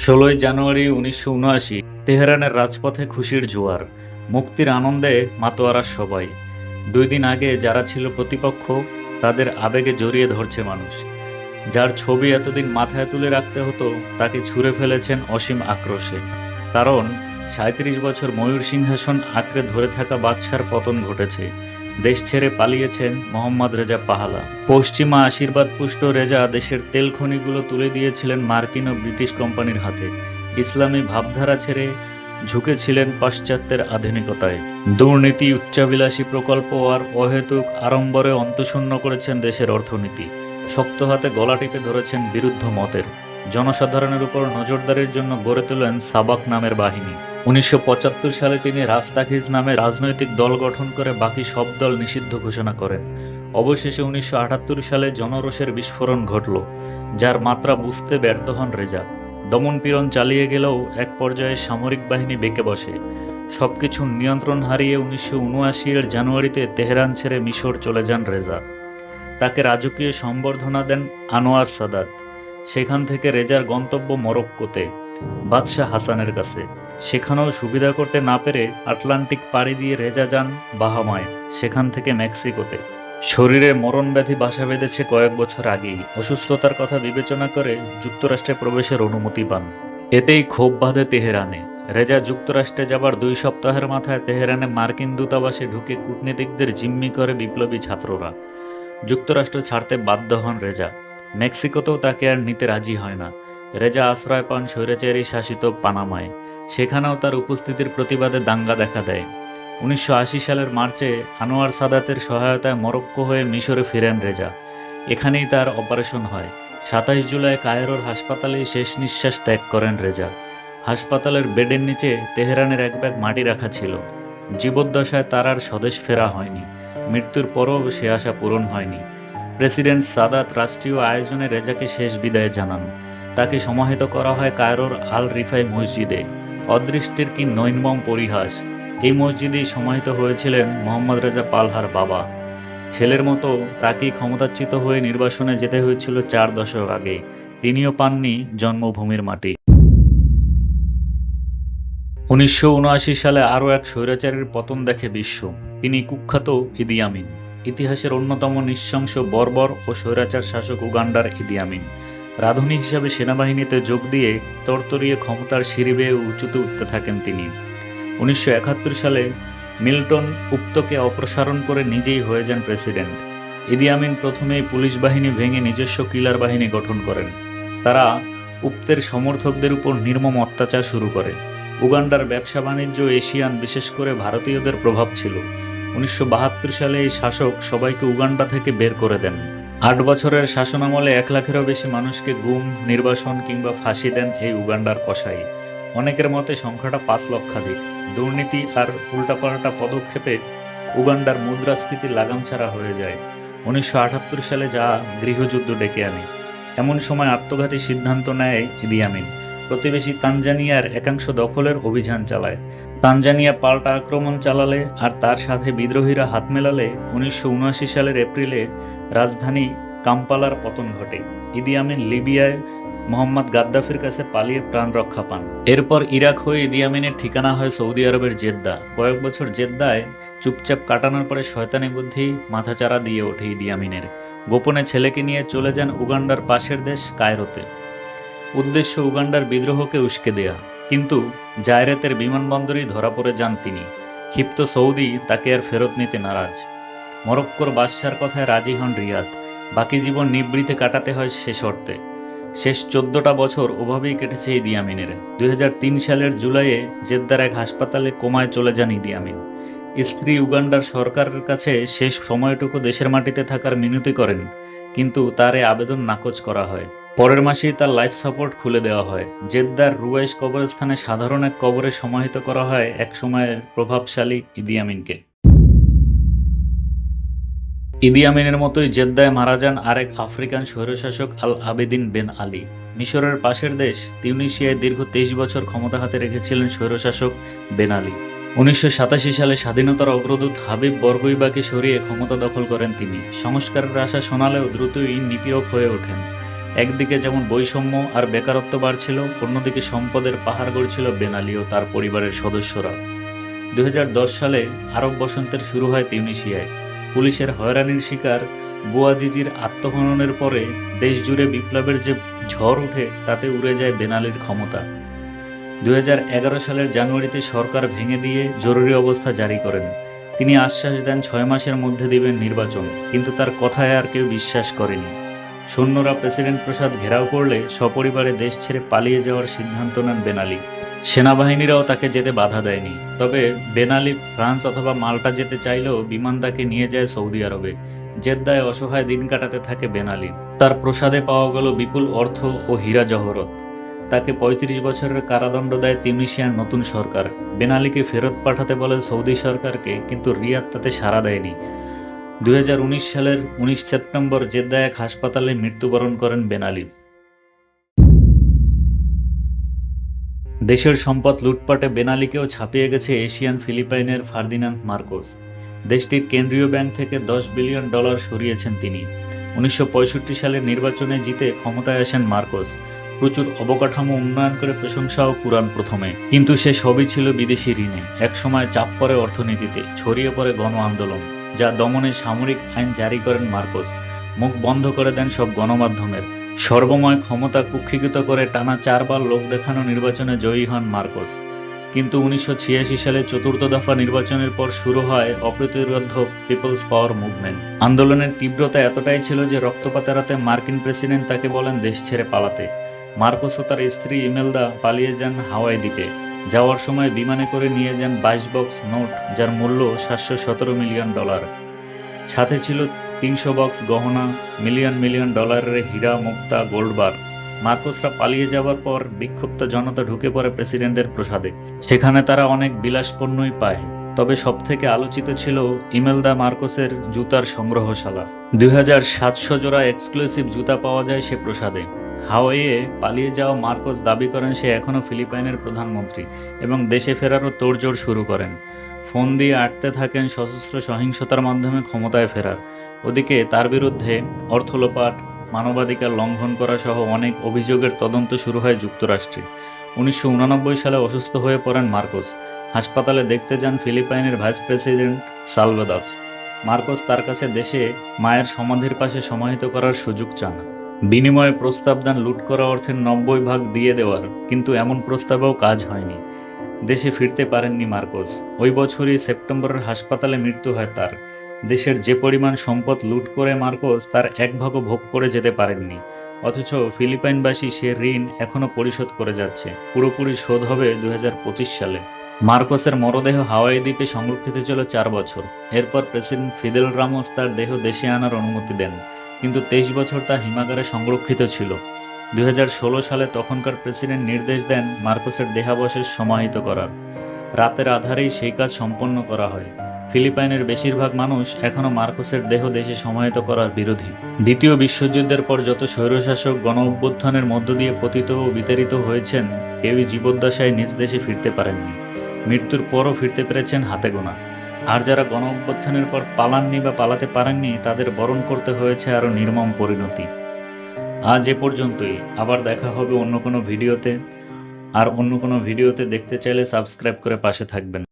ষোলোই জানুয়ারি উনিশশো উনআশি, তেহরানের রাজপথে খুশির জোয়ার, মুক্তির আনন্দে মাতোয়ারা সবাই। দুই দিন আগে যারা ছিল প্রতিপক্ষ, তাদের আবেগে জড়িয়ে ধরছে মানুষ। যার ছবি এতদিন মাথায় তুলে রাখতে হতো, তাকে ছুঁড়ে ফেলেছেন অসীম আক্রোশে। কারণ সাঁত্রিশ বছর ময়ূর সিংহাসন আঁকড়ে ধরে থাকা বাদশার পতন ঘটেছে। দেশ ছেড়ে পালিয়েছেন মোহাম্মদ রেজা পাহালা। পশ্চিমা আশীর্বাদ পুষ্ট রেজা দেশের তেল খনিগুলো তুলে দিয়েছিলেন মার্কিন ও ব্রিটিশ কোম্পানির হাতে। ইসলামী ভাবধারা ছেড়ে ঝুঁকেছিলেন পাশ্চাত্যের আধুনিকতায়। দুর্নীতি উচ্চাবিলাসী প্রকল্প আর অহেতুক আড়ম্বরে অন্তশূন্য করেছেন দেশের অর্থনীতি। শক্ত হাতে গলা টিপে ধরেছেন বিরুদ্ধ মতের। জনসাধারণের উপর নজরদারির জন্য গড়ে তোলেন সাবাক নামের বাহিনী। উনিশশো পঁচাত্তর সালে তিনি রাস্তাখিজ নামে রাজনৈতিক দল গঠন করে বাকি সব দল নিষিদ্ধ ঘোষণা করেন। অবশেষে উনিশশো আটাত্তর সালে জনরোষের বিস্ফোরণ ঘটল, যার মাত্রা বুঝতে ব্যর্থ হন রেজা। দমনপীড়ন চালিয়ে গেলেও এক পর্যায়ে সামরিক বাহিনী বেঁকে বসে। সবকিছু নিয়ন্ত্রণ হারিয়ে উনিশশো উনআশি এর জানুয়ারিতে তেহরান ছেড়ে মিশর চলে যান রেজা। তাকে রাজকীয় সম্বর্ধনা দেন আনোয়ার সাদাত। সেখান থেকে রেজার গন্তব্য মরক্কোতে, বাদশাহ হাসানের কাছে। সেখানেও সুবিধা করতে না পেরে আটলান্টিক পাড়ি দিয়ে রেজা যান বাহামায়, সেখান থেকে মেক্সিকোতে। শরীরে মরণ ব্যাধি বাসা বেঁধেছে কয়েক বছর আগেই। অসুস্থতার কথা বিবেচনা করে যুক্তরাষ্ট্রে প্রবেশের অনুমতি পান। এতেই ক্ষোভ বাঁধে তেহরানে। রেজা যুক্তরাষ্ট্রে যাবার দুই সপ্তাহের মাথায় তেহরানে মার্কিন দূতাবাসে ঢুকে কূটনীতিকদের জিম্মি করে বিপ্লবী ছাত্ররা। যুক্তরাষ্ট্র ছাড়তে বাধ্য হন রেজা। মেক্সিকোতেও তাকে আর নিতে রাজি হয় না। রেজা আশ্রয় পান স্বৈরাচারী শাসিত পানামায়। সেখানেও তার উপস্থিতির প্রতিবাদে দাঙ্গা দেখা দেয়। উনিশশো আশি সালের মার্চে আনোয়ার সাদাতের সহায়তায় মরক্কো হয়ে মিশরে ফিরেন রেজা। এখানেই তার অপারেশন হয়। সাতাইশ জুলাই কায়রোর হাসপাতালে শেষ নিঃশ্বাস ত্যাগ করেন রেজা। হাসপাতালের বেডের নিচে তেহরানের এক ব্যাগ মাটি রাখা ছিল। জীবদ্দশায় তার আর স্বদেশ ফেরা হয়নি। মৃত্যুর পরও সে আশা পূরণ হয়নি। প্রেসিডেন্ট সাদাত রাষ্ট্রীয় আয়োজনে রেজাকে শেষ বিদায় জানান। তাকে সমাহিত করা হয় কায়রোর আল রিফাই মসজিদে। অদৃষ্টির কি নৈনবম পরিহাস? এই মসজিদেই সমাহিত হয়েছিলেন মোহাম্মদ রেজা পালহার বাবা। ছেলের মতো তাকেই ক্ষমতাচ্যুত হয়ে নির্বাসনে যেতে হয়েছিল চার দশক আগে। তিনিও পাননি জন্মভূমির মাটি। উনিশশো উনআশি সালে আরও এক স্বৈরাচারের পতন দেখে বিশ্ব। তিনি কুখ্যাত ইদি আমিন। ইতিহাসের অন্যতম নৃশংস বর্বর ও স্বৈরাচার শাসক উগান্ডার ইদি আমিন। রাঁধুনি হিসাবে সেনাবাহিনীতে যোগ দিয়ে তরতরিয়ে ক্ষমতার সিঁড়ি বেয়ে উঁচুতে উঠতে থাকেন তিনি। উনিশশো একাত্তর সালে মিল্টন উক্তকে অপসারণ করে নিজেই হয়ে যান প্রেসিডেন্ট। ইদি আমিন প্রথমেই পুলিশ বাহিনী ভেঙে নিজস্ব কিলার বাহিনী গঠন করেন। তারা উক্তের সমর্থকদের উপর নির্মম অত্যাচার শুরু করে। উগান্ডার ব্যবসা বাণিজ্য এশিয়ান, বিশেষ করে ভারতীয়দের প্রভাব ছিল। উনিশশো বাহাত্তর সালে এই শাসক সবাইকে উগান্ডা থেকে বের করে দেন। আট বছরের শাসনামলে এক লাখেরও বেশি মানুষকে গুম, নির্বাসন কিংবা ফাঁসি দেন এই উগান্ডার কসাই। অনেকের মতে সংখ্যাটা পাঁচ লক্ষাধিক। দুর্নীতি আর উল্টাপাল্টা পদক্ষেপে উগান্ডার মুদ্রাস্ফীতি লাগাম ছাড়া হয়ে যায়। উনিশশো আটাত্তর সালে যা গৃহযুদ্ধ ডেকে আনে, এমন সময় আত্মঘাতী সিদ্ধান্ত নেয় ইদি আমিন প্রতিবেশী তানজানিয়ার একাংশ দখলের অভিযান চালায়। তানজানিয়া পাল্টা আক্রমণ চালালে আর তার সাথে বিদ্রোহীরা হাত মেলালে উনিশশো উনআশি সালের এপ্রিলে রাজধানী কাম্পালার পতন ঘটে। ইদি আমিন লিবিয়ায় মোহাম্মদ গাদ্দাফির কাছে পালিয়ে প্রাণ রক্ষা পান। এরপর ইরাক হয়ে ইদি আমিনের ঠিকানা হয় সৌদি আরবের জেদ্দা। কয়েক বছর জেদ্দায় চুপচাপ কাটানোর পরে শয়তানি বুদ্ধি মাথাচাড়া দিয়ে ওঠে ইদি আমিনের। গোপনে ছেলেকে নিয়ে চলে যান উগান্ডার পাশের দেশ কায়রোতে। উদ্দেশ্য উগান্ডার বিদ্রোহকে উস্কে দেয়া। কিন্তু জায়রেতের বিমানবন্দরেই ধরা পড়ে যান তিনি। ক্ষিপ্ত সৌদি তাকে আর ফেরত নিতে নারাজ। মরক্কোর বাদশার কথায় রাজি হন রিয়াদ। বাকি জীবন নিবৃতে কাটাতে হয় সে শর্তে। শেষ চোদ্দটা বছর ওভাবেই কেটেছে ইদি আমিনের দুই সালের জুলাইয়ে জেদ্দার এক হাসপাতালে কোমায় চলে যান ইদি আমিন স্ত্রী উগান্ডার সরকারের কাছে শেষ সময়টুকু দেশের মাটিতে থাকার মিনতি করেন। কিন্তু তার এ আবেদন নাকচ করা হয়। পরের মাসেই তার লাইফ সাপোর্ট খুলে দেওয়া হয়। জেদ্দার রুয়েশ কবরস্থানে সাধারণ এক কবরে সমাহিত করা হয় এক সময়ের প্রভাবশালী ইদি আমিনকে। ইদি আমিনের মতোই জেদ্দায় মারা যান আরেক আফ্রিকান স্বৈরশাসক আল আবেদিন বেন আলী। মিশরের পাশের দেশ তিউনিশিয়ায় দীর্ঘ তেইশ বছর ক্ষমতা হাতে রেখেছিলেন স্বৈরশাসক বেন আলী। উনিশশো সাতাশি সালে স্বাধীনতার অগ্রদূত হাবিব বরগুইবাকে সরিয়ে ক্ষমতা দখল করেন তিনি। সংস্কারের আশা শোনালেও দ্রুতই নিপীড়ক হয়ে ওঠেন। একদিকে যেমন বৈষম্য আর বেকারত্ব বাড়ছিল, অন্যদিকে সম্পদের পাহাড় গড়ছিল বেনালি ও তার পরিবারের সদস্যরা। দু হাজার দশ সালে আরব বসন্তের শুরু হয় তিউনিশিয়ায়। পুলিশের হয়রানির শিকার বুয়াজিজির আত্মহননের পরে দেশ জুড়ে বিপ্লবের যে ঝড় উঠে তাতে উড়ে যায় বেনালির ক্ষমতা। দুই হাজার এগারো সালের জানুয়ারিতে সরকার ভেঙে দিয়ে জরুরি অবস্থা জারি করেন। তিনি আশ্বাস দেন ছয় মাসের মধ্যে দিবেন নির্বাচন, কিন্তু তার কথায় আর কেউ বিশ্বাস করেনি। সৈন্যরা প্রেসিডেন্ট প্রসাদ ঘেরাও করলে সপরিবারে দেশ ছেড়ে পালিয়ে যাওয়ার সিদ্ধান্ত নেন বেনালি। সেনাবাহিনীরাও তাকে যেতে বাধা দেয়নি। তবে বেনালি, ফ্রান্স অথবা মাল্টা যেতে চাইলেও বিমান তাকে নিয়ে যায় সৌদি আরবে। জেদ্দায় অসহায় দিন কাটাতে থাকে বেনালি। তার প্রসাদে পাওয়া গেল বিপুল অর্থ ও হীরা জহরত। তাকে ৩৫ বছরের কারাদণ্ড দেয় তিউনিশিয়ার নতুন সরকার। বেনালিকে ফেরত পাঠাতে বলে সৌদি সরকারকে, কিন্তু রিয়াদ তাতে সাড়া দেয়নি। দুই সালের উনিশ সেপ্টেম্বর জেদ্দা এক হাসপাতালে মৃত্যুবরণ করেন বেনালি। দেশের সম্পদ লুটপাটে বেনালিকেও ছাপিয়ে গেছে এশিয়ান ফিলিপাইনের ফার্দিনান্দ মার্কোস। দেশটির কেন্দ্রীয় ব্যাংক থেকে দশ বিলিয়ন ডলার সরিয়েছেন তিনি। উনিশশো পঁয়ষট্টি সালের নির্বাচনে জিতে ক্ষমতায় আসেন মার্কোস। প্রচুর অবকাঠামো উন্নয়ন করে প্রশংসাও কুরান প্রথমে। কিন্তু সে সবই ছিল বিদেশি ঋণে। একসময় চাপ পড়ে অর্থনীতিতে, ছড়িয়ে পড়ে গণ আন্দোলন, যা দমনে সামরিক আইন জারি করেন মার্কোস। মুখ বন্ধ করে দেন সব গণমাধ্যমের। সর্বময় ক্ষমতা কুক্ষিগত করে টানা চারবার লোক দেখানো নির্বাচনে জয়ী হন মার্কোস। কিন্তু উনিশশো ছিয়াশি সালে চতুর্থ দফা নির্বাচনের পর শুরু হয় অপ্রতিরোধ পিপলস পাওয়ার মুভমেন্ট। আন্দোলনের তীব্রতা এতটাই ছিল যে রক্তপাত এড়াতে মার্কিন প্রেসিডেন্ট তাকে বলেন, দেশ ছেড়ে পালাতে। মার্কোস ও তার স্ত্রী ইমেলদা পালিয়ে যান হাওয়াই দ্বীপে। যাওয়ার সময় বিমানে করে নিয়ে যান বাইশ বক্স নোট, যার মূল্য সাতশো সতেরো মিলিয়ন ডলার। সাথে ছিল তিনশো বক্স গহনা, মিলিয়ন মিলিয়ন ডলারের হীরা মুক্তা গোল্ডবার মার্কোসরা পালিয়ে যাওয়ার পর বিক্ষুব্ধ জনতা ঢুকে পড়ে প্রেসিডেন্টের প্রসাদে। সেখানে তারা অনেক বিলাসপণ্যই পায়। তবে সবথেকে আলোচিত ছিল ইমেলদা মার্কোসের জুতার সংগ্রহশালা। দুই হাজার সাতশো জোড়া এক্সক্লুসিভ জুতা পাওয়া যায় সে প্রসাদে। হাওয়াইয়ে পালিয়ে যাওয়া মার্কোস দাবি করেন সে এখনও ফিলিপাইনের প্রধানমন্ত্রী এবং দেশে ফেরারও তোড়জোড় শুরু করেন। ফোন দিয়ে আটতে থাকেন সশস্ত্র সহিংসতার মাধ্যমে ক্ষমতায় ফেরার। ওদিকে তার বিরুদ্ধে অর্থ লোপাট মানবাধিকার লঙ্ঘন করা সহ অনেক অভিযোগের তদন্ত শুরু হয় যুক্তরাষ্ট্রে। উনিশশো সালে অসুস্থ হয়ে পড়েন মার্কোস। হাসপাতালে দেখতে যান ফিলিপাইনের ভাইস প্রেসিডেন্ট সালভেদাস মার্কোস তার কাছে দেশে মায়ের সমাধির পাশে সমাহিত করার সুযোগ চান। বিনিময়ে প্রস্তাব দেন লুট করা অর্থের নব্বই ভাগ দিয়ে দেওয়ার, কিন্তু এমন প্রস্তাবেও কাজ হয়নি। দেশে ফিরতে পারেননি মার্কোস। ওই বছরই সেপ্টেম্বরের হাসপাতালে মৃত্যু হয় তার। দেশের যে পরিমাণ সম্পদ লুট করে মার্কোস, তার এক ভাগও ভোগ করে যেতে পারেননি। অথচ ফিলিপাইনবাসী সে ঋণ এখনও পরিশোধ করে যাচ্ছে। পুরোপুরি শোধ হবে দুই হাজার পঁচিশ সালে। মার্কোসের মরদেহ হাওয়াই দ্বীপে সংরক্ষিত ছিল চার বছর। এরপর প্রেসিডেন্ট ফিদেল রামোস তার দেহ দেশে আনার অনুমতি দেন। কিন্তু তেইশ বছর তা হিমাগারে সংরক্ষিত ছিল। দুই সালে তখনকার প্রেসিডেন্ট নির্দেশ দেন মার্কোসের দেহাবশেষ সমাহিত করার। রাতের আধারেই সেই কাজ সম্পন্ন করা হয়। ফিলিপাইনের বেশিরভাগ মানুষ এখনও মার্কোসের দেহ দেশে সমাহিত করার বিরোধী। দ্বিতীয় বিশ্বযুদ্ধের পর যত স্বৈরশাসক গণ অভ্যুত্থানের মধ্য দিয়ে পতিত ও বিতাড়িত হয়েছেন, কেউই জীবদ্দশায় নিজ দেশে ফিরতে পারেননি। মৃত্যুর পরও ফিরতে পেরেছেন হাতে গোনা। আর যারা গণ অভ্যুত্থানের পর পালাননি বা পালাতে পারেননি, তাদের বরণ করতে হয়েছে আরও নির্মম পরিণতি। আজ এ পর্যন্তই। আবার দেখা হবে অন্য কোনো ভিডিওতে। আর অন্য কোনো ভিডিওতে দেখতে চাইলে সাবস্ক্রাইব করে পাশে থাকবেন।